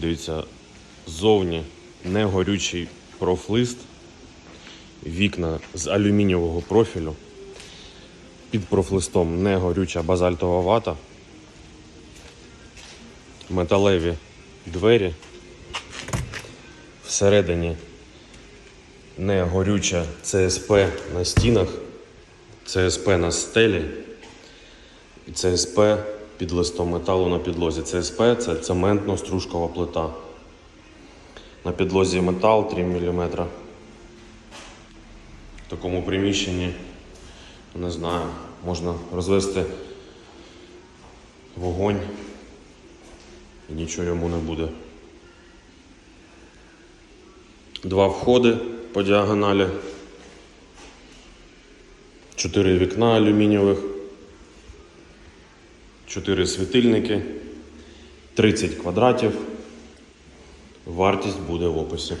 Дивіться, ззовні негорючий профлист, вікна з алюмінієвого профілю. Під профлистом негорюча базальтова вата, металеві двері. Всередині негорюча ЦСП на стінах, ЦСП на стелі і ЦСП під листом металу на підлозі. ЦСП це цементно-стружкова плита. На підлозі метал 3 мм. В такому приміщенні, не знаю, можна розвести вогонь і нічого йому не буде. Два входи по діагоналі. Чотири вікна алюмінієвих. Чотири світильники. 30 квадратів. Вартість буде в описі.